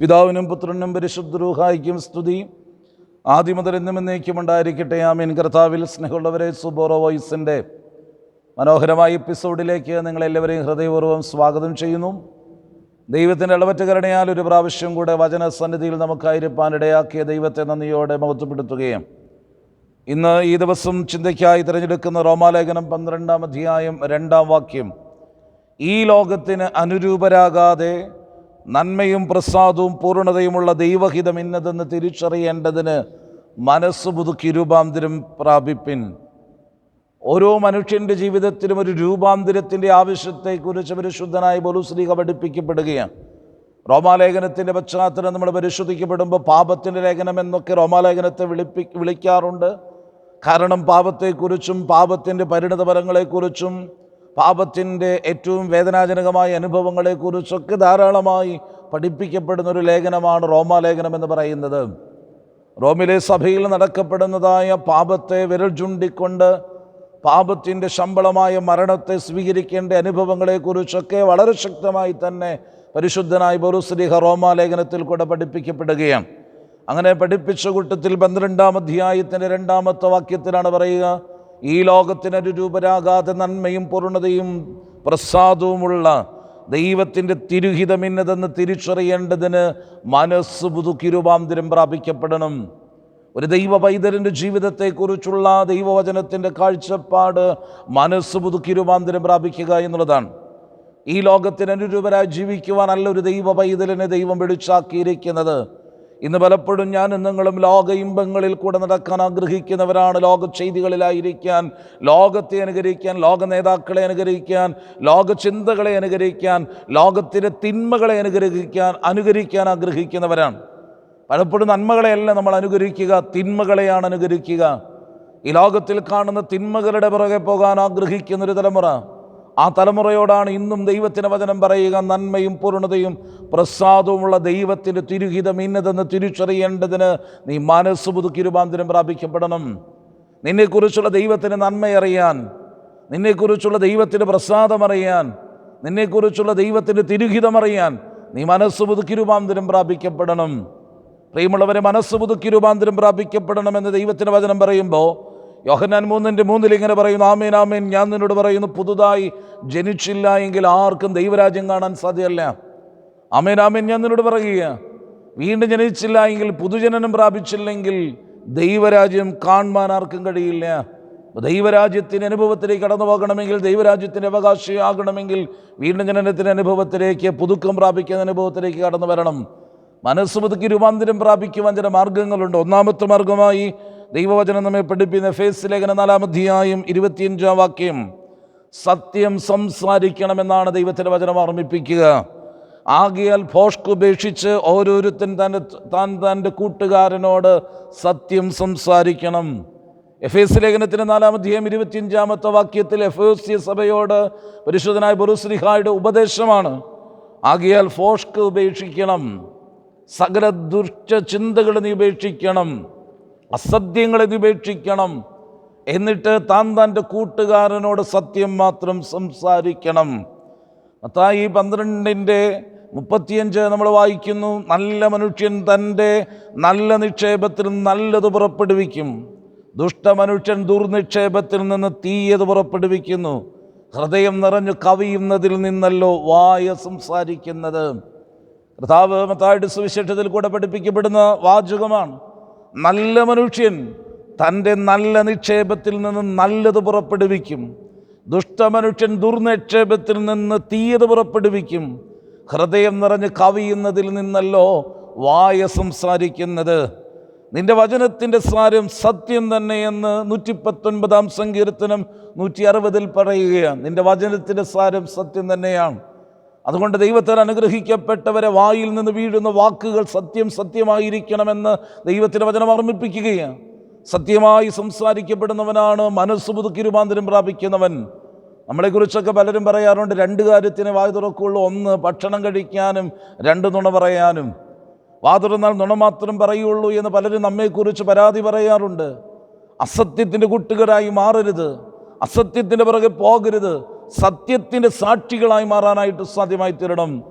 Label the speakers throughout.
Speaker 1: പിതാവിനും പുത്രനും പരിശുദ്ധരൂഹായിക്കും സ്തുതി. ആദ്യം മുതൽ എന്നും എന്നേക്കും ഉണ്ടായിരിക്കട്ടെ ആമീൻ. കർത്താവിൽ സ്നേഹമുള്ളവരെ സുബോറോ വോയിസിന്റെ മനോഹരമായ എപ്പിസോഡിലേക്ക് നിങ്ങളെല്ലാവരെയും ഹൃദയപൂർവം സ്വാഗതം ചെയ്യുന്നു. ദൈവത്തിന്റെ ഇളവറ്റ കരുണയാൽ ഒരു പ്രാവശ്യം കൂടെ വചന സന്നിധിയിൽ നമുക്കായിരിക്കാൻ ഇടയാക്കിയ ദൈവത്തെ നന്ദിയോടെ മഹത്വപ്പെടുത്തുകയും ഇന്ന് ഈ ദിവസം ചിന്തയ്ക്കായി തിരഞ്ഞെടുക്കുന്ന റോമാലേഖനം പന്ത്രണ്ടാം അധ്യായം രണ്ടാം വാക്യം ഈ ലോകത്തിന് അനുരൂപരാകാതെ നന്മയും പ്രസാദവും പൂർണതയുമുള്ള ദൈവഹിതം ഇന്നതെന്ന് തിരിച്ചറിയേണ്ടതിന് മനസ്സ് പുതുക്കി രൂപാന്തരം പ്രാപിപ്പിൻ. ഓരോ മനുഷ്യന്റെ ജീവിതത്തിലും ഒരു രൂപാന്തരത്തിന്റെ ആവശ്യത്തെക്കുറിച്ച് പരിശുദ്ധനായ ബോലുശ്രീക പഠിപ്പിക്കപ്പെടുകയാണ് റോമാലേഖനത്തിന്റെ പശ്ചാത്തലം നമ്മൾ പരിശോധിക്കപ്പെടുമ്പോൾ പാപത്തിന്റെ ലേഖനം എന്നൊക്കെ റോമാലേഖനത്തെ വിളിപ്പി വിളിക്കാറുണ്ട്. കാരണം പാപത്തെക്കുറിച്ചും പാപത്തിന്റെ പരിണിതഫലങ്ങളെക്കുറിച്ചും പാപത്തിന്റെ ഏറ്റവും വേദനാജനകമായ അനുഭവങ്ങളെക്കുറിച്ചൊക്കെ ധാരാളമായി പഠിപ്പിക്കപ്പെടുന്ന ഒരു ലേഖനമാണ് റോമാലേഖനം എന്ന് പറയുന്നത്. റോമിലെ സഭയിൽ നടക്കപ്പെടുന്നതായ പാപത്തെ വിരൽ ചൂണ്ടിക്കൊണ്ട് പാപത്തിന്റെ ശമ്പളമായ മരണത്തെ സ്വീകരിക്കേണ്ട അനുഭവങ്ങളെക്കുറിച്ചൊക്കെ വളരെ ശക്തമായി തന്നെ പരിശുദ്ധനായ ബോറുസ്ലിഹ റോമാലേഖനത്തിൽ കൂടെ പഠിപ്പിക്കപ്പെടുകയാണ്. അങ്ങനെ പഠിപ്പിച്ച കൂട്ടത്തിൽ പന്ത്രണ്ടാം അധ്യായത്തിന്റെ രണ്ടാമത്തെ വാക്യത്തിലാണ് പറയുക ഈ ലോകത്തിനൊരു രൂപരാകാതെ നന്മയും പൂർണതയും പ്രസാദവുമുള്ള ദൈവത്തിന്റെ തിരുഹിതമിന്നതെന്ന് തിരിച്ചറിയേണ്ടതിന് മനസ്സ് പുതുക്കി രൂപാന്തരം പ്രാപിക്കപ്പെടണം. ഒരു ദൈവ പൈതലിന്റെ ജീവിതത്തെക്കുറിച്ചുള്ള ദൈവവചനത്തിന്റെ കാഴ്ചപ്പാട് മനസ്സ് പുതുക്കി രൂപാന്തരം പ്രാപിക്കുക എന്നുള്ളതാണ്. ഈ ലോകത്തിന് അനുരൂപരായി ജീവിക്കുവാനല്ല ഒരു ദൈവ പൈതലിനെ ദൈവം വിളിച്ചാക്കിയിരിക്കുന്നത്. ഇന്ന് പലപ്പോഴും ഞാൻ നിങ്ങളും ലോക ഇമ്പങ്ങളിൽ കൂടെ നടക്കാൻ ആഗ്രഹിക്കുന്നവരാണ്. ലോക ചെയ്തികളിലായിരിക്കാൻ ലോകത്തെ അനുകരിക്കാൻ ലോക നേതാക്കളെ അനുകരിക്കാൻ ലോക ചിന്തകളെ അനുകരിക്കാൻ ലോകത്തിന്റെ തിന്മകളെ അനുഗ്രഹിക്കാൻ അനുകരിക്കാൻ ആഗ്രഹിക്കുന്നവരാണ്. പലപ്പോഴും നന്മകളെയല്ല നമ്മൾ അനുകരിക്കുക തിന്മകളെയാണ് അനുകരിക്കുക. ഈ ലോകത്തിൽ കാണുന്ന തിന്മകളുടെ പുറകെ പോകാൻ ആഗ്രഹിക്കുന്ന ഒരു തലമുറ ആ തലമുറയോടാണ് ഇന്നും ദൈവത്തിന്റെ വചനം പറയുക നന്മയും പൂർണതയും പ്രസാദവുമുള്ള ദൈവത്തിന്റെ തിരുഹിതം ഇന്നതെന്ന് തിരിച്ചറിയേണ്ടതിന് നീ മനസ്സ് പുതുക്കി രൂപാന്തരം പ്രാപിക്കപ്പെടണം. നിന്നെക്കുറിച്ചുള്ള ദൈവത്തിന്റെ നന്മയറിയാൻ നിന്നെക്കുറിച്ചുള്ള ദൈവത്തിന്റെ പ്രസാദമറിയാൻ നിന്നെക്കുറിച്ചുള്ള ദൈവത്തിന്റെ തിരുഹിതമറിയാൻ നീ മനസ്സ് പുതുക്കി രൂപാന്തരം പ്രാപിക്കപ്പെടണം. പ്രിയമുള്ളവരെ മനസ്സ് പുതുക്കി രൂപാന്തരം പ്രാപിക്കപ്പെടണമെന്ന് ദൈവത്തിന്റെ വചനം പറയുമ്പോൾ യോഹന്നാൻ മൂന്നിന്റെ മൂന്നിൽ ഇങ്ങനെ പറയുന്നു ആമേൻ ആമേൻ. ഞാൻ നിന്നോട് പറയുന്നു പുതുതായി ജനിച്ചില്ല എങ്കിൽ ആർക്കും ദൈവരാജ്യം കാണാൻ സാധ്യമല്ല. ആമേൻ ആമേൻ. ഞാൻ നിന്നോട് പറയുക വീണ്ടും ജനിച്ചില്ല എങ്കിൽ പുതുജനനം പ്രാപിച്ചില്ലെങ്കിൽ ദൈവരാജ്യം കാണുവാൻ ആർക്കും കഴിയില്ല. ദൈവരാജ്യത്തിന്റെ അനുഭവത്തിലേക്ക് കടന്നു പോകണമെങ്കിൽ ദൈവരാജ്യത്തിന്റെ അവകാശിയാകണമെങ്കിൽ വീണ്ടും ജനനത്തിന്റെ അനുഭവത്തിലേക്ക് പുതുക്കം പ്രാപിക്കുന്ന അനുഭവത്തിലേക്ക് കടന്നു വരണം. മനസ്സ് പുതുക്കി രൂപാന്തരം പ്രാപിക്കുവാൻ ചില മാർഗങ്ങളുണ്ട്. ഒന്നാമത്തെ മാർഗമായി ദൈവവചനം നമ്മെ പഠിപ്പിക്കുന്ന ഫേസ് ലേഖന നാലാമധ്യായും ഇരുപത്തിയഞ്ചാം വാക്യം. സത്യം സംസാരിക്കണമെന്നാണ് ദൈവത്തിന്റെ വചനം ഓർമ്മിപ്പിക്കുക. ആകിയാൽ ഭോഷ്ക് ഉപേക്ഷിച്ച് ഓരോരുത്തൻ തന്റെ താൻ തന്റെ കൂട്ടുകാരനോട് സത്യം സംസാരിക്കണം. എഫ് എസ് ലേഖനത്തിന്റെ നാലാം അധ്യായം ഇരുപത്തിയഞ്ചാമത്തെ വാക്യത്തിൽ എഫ് എസ് സഭയോട് പരിശുദ്ധനായ ബുറുസ്ലിഹായുടെ ഉപദേശമാണ്. ആകിയാൽ ഫോഷ്ക് ഉപേക്ഷിക്കണം. സകല ദുഷ്ട ചിന്തകൾ നീ ഉപേക്ഷിക്കണം അസത്യങ്ങളെ നീ ഉപേക്ഷിക്കണം എന്നിട്ട് താൻ തന്റെ കൂട്ടുകാരനോട് സത്യം മാത്രം സംസാരിക്കണം. മത്തായി പന്ത്രണ്ടിന്റെ മുപ്പത്തിയഞ്ച് നമ്മൾ വായിക്കുന്നു നല്ല മനുഷ്യൻ തന്റെ നല്ല നിക്ഷേപത്തിൽ നല്ലത് പുറപ്പെടുവിക്കും. ദുഷ്ടമനുഷ്യൻ ദുർനിക്ഷേപത്തിൽ നിന്ന് തീയത് പുറപ്പെടുവിക്കുന്നു. ഹൃദയം നിറഞ്ഞു കവിയുന്നതിൽ നിന്നല്ലോ വായ സംസാരിക്കുന്നത്. കർത്താവ് മത്തായിട്ട് സുവിശേഷത്തിൽ കൂടെ പഠിപ്പിക്കപ്പെടുന്ന വാചകമാണ്. നല്ല മനുഷ്യൻ തന്റെ നല്ല നിക്ഷേപത്തിൽ നിന്ന് നല്ലത് പുറപ്പെടുവിക്കും. ദുഷ്ടമനുഷ്യൻ ദുർനിക്ഷേപത്തിൽ നിന്ന് തീയത് പുറപ്പെടുവിക്കും. ഹൃദയം നിറഞ്ഞ് കവിയുന്നതിൽ നിന്നല്ലോ വായ സംസാരിക്കുന്നത്. നിന്റെ വചനത്തിന്റെ സാരം സത്യം തന്നെയെന്ന് നൂറ്റിപ്പത്തൊൻപതാം സങ്കീർത്തനം നൂറ്റി അറുപതിൽ പറയുകയാണ്. നിന്റെ വചനത്തിന്റെ സാരം സത്യം തന്നെയാണ്. അതുകൊണ്ട് ദൈവത്താൽ അനുഗ്രഹിക്കപ്പെട്ടവരെ വായിൽ നിന്ന് വീഴുന്ന വാക്കുകൾ സത്യം സത്യമായിരിക്കണമെന്ന് ദൈവത്തിന്റെ വചനം ഓർമ്മിപ്പിക്കുകയാണ്. സത്യമായി സംസാരിക്കപ്പെടുന്നവനാണ് മനസ്സ് പുതുക്കി രൂപാന്തരം പ്രാപിക്കുന്നവൻ. നമ്മളെക്കുറിച്ചൊക്കെ പലരും പറയാറുണ്ട് രണ്ട് കാര്യത്തിന് വായു തുറക്കുള്ളൂ. ഒന്ന് ഭക്ഷണം കഴിക്കാനും രണ്ട് നുണ പറയാനും. വാ തുറന്നാൽ നുണ മാത്രം പറയുള്ളൂ എന്ന് പലരും നമ്മെക്കുറിച്ച് പരാതി പറയാറുണ്ട്. അസത്യത്തിന്റെ കൂട്ടുകാരായി മാറരുത്. അസത്യത്തിന്റെ പുറകെ പോകരുത്. സത്യത്തിന്റെ സാക്ഷികളായി മാറാനായിട്ട് സാധ്യമായി തീരണം.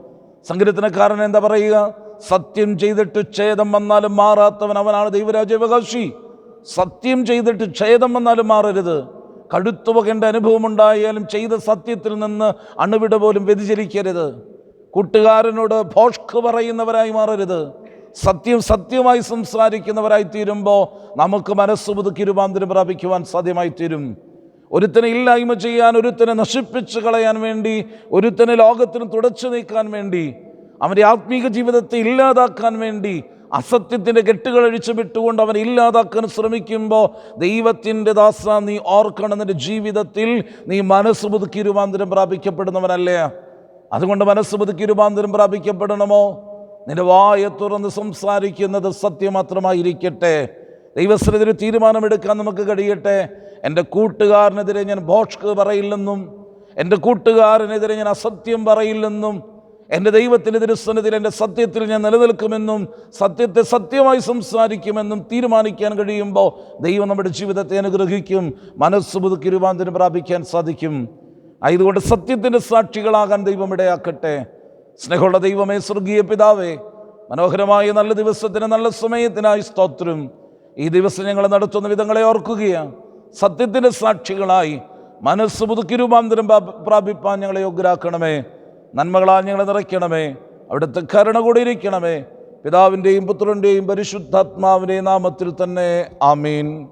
Speaker 1: സങ്കീർത്തനക്കാരൻ എന്താ പറയുക? സത്യം ചെയ്തിട്ട് ഛേദം വന്നാലും മാറാത്തവൻ അവനാണ് ദൈവരാജ്യാവകാശി സത്യം ചെയ്തിട്ട് ഛേദം വന്നാലും മാറരുത്. കഴുത്തു പോകേണ്ട അനുഭവം ഉണ്ടായാലും ചെയ്ത സത്യത്തിൽ നിന്ന് അണുവിട പോലും വ്യതിചലിക്കരുത്. കൂട്ടുകാരനോട് ഭോഷ്ക്ക് പറയുന്നവരായി മാറരുത്. സത്യം സത്യമായി സംസാരിക്കുന്നവരായി തീരുമ്പോൾ നമുക്ക് മനസ്സ് രൂപാന്തരം പ്രാപിക്കുവാൻ സാധ്യമായി തീരും ഒരുത്തനെ ഇല്ലായ്മ ചെയ്യാൻ ഒരുത്തനെ നശിപ്പിച്ച് കളയാൻ വേണ്ടി ഒരുത്തനെ ലോകത്തിന് തുടച്ചു നീക്കാൻ വേണ്ടി അവന്റെ ആത്മീക ജീവിതത്തെ ഇല്ലാതാക്കാൻ വേണ്ടി അസത്യത്തിന്റെ കെട്ടുകൾ അഴിച്ചു വിട്ടുകൊണ്ട് അവൻ ഇല്ലാതാക്കാൻ ശ്രമിക്കുമ്പോൾ ദൈവത്തിന്റെ ദാസ നീ ഓർക്കണം നിന്റെ ജീവിതത്തിൽ നീ മനസ്സ് പുതുക്കി രൂപാന്തരം പ്രാപിക്കപ്പെടുന്നവനല്ലേ? അതുകൊണ്ട് മനസ്സ് പുതുക്കി രൂപാന്തരം പ്രാപിക്കപ്പെടണമോ? നിന്റെ വായ തുറന്ന് സംസാരിക്കുന്നത് സത്യം മാത്രമായിരിക്കട്ടെ ദൈവസ്ഥിരത്തിൽ തീരുമാനമെടുക്കാൻ നമുക്ക് കഴിയട്ടെ? എന്റെ കൂട്ടുകാരനെതിരെ ഞാൻ ഭോഷ്ക് പറയില്ലെന്നും എന്റെ കൂട്ടുകാരനെതിരെ ഞാൻ അസത്യം പറയില്ലെന്നും എന്റെ ദൈവത്തിന്റെ തിരുസന്നിധിയിൽ എന്റെ സത്യത്തിൽ ഞാൻ നിലനിൽക്കുമെന്നും സത്യത്തെ സത്യമായി സംസാരിക്കുമെന്നും തീരുമാനിക്കാൻ കഴിയുമ്പോൾ ദൈവം നമ്മുടെ ജീവിതത്തെ അനുഗ്രഹിക്കും മനസ്സ് പുതുക്കി രൂപാന്തരം പ്രാപിക്കാൻ സാധിക്കും. ആയതുകൊണ്ട് സത്യത്തിന്റെ സാക്ഷികളാകാൻ ദൈവം ഇടയാക്കട്ടെ. സ്നേഹമുള്ള ദൈവമേ സ്വർഗീയ പിതാവേ മനോഹരമായ നല്ല ദിവസത്തിന് നല്ല സമയത്തിനായി സ്തോത്രം. ഈ ദിവസം ഞങ്ങൾ നടത്തുന്ന വിധങ്ങളെ ഓർക്കുകയാണ്. സത്യത്തിന്റെ സാക്ഷികളായി മനസ്സ് പുതുക്കി രൂപാന്തരം പ്രാപ- പ്രാപിപ്പാൻ ഞങ്ങളെ യോഗ്യരാക്കണമേ. നന്മകളാൽ ഞങ്ങളെ നിറയ്ക്കണമേ. അവിടുത്തെ കരുണ ഇരിക്കണമേ. പിതാവിന്റെയും പുത്രന്റെയും പരിശുദ്ധാത്മാവിന്റെയും നാമത്തിൽ തന്നെ ആമീൻ.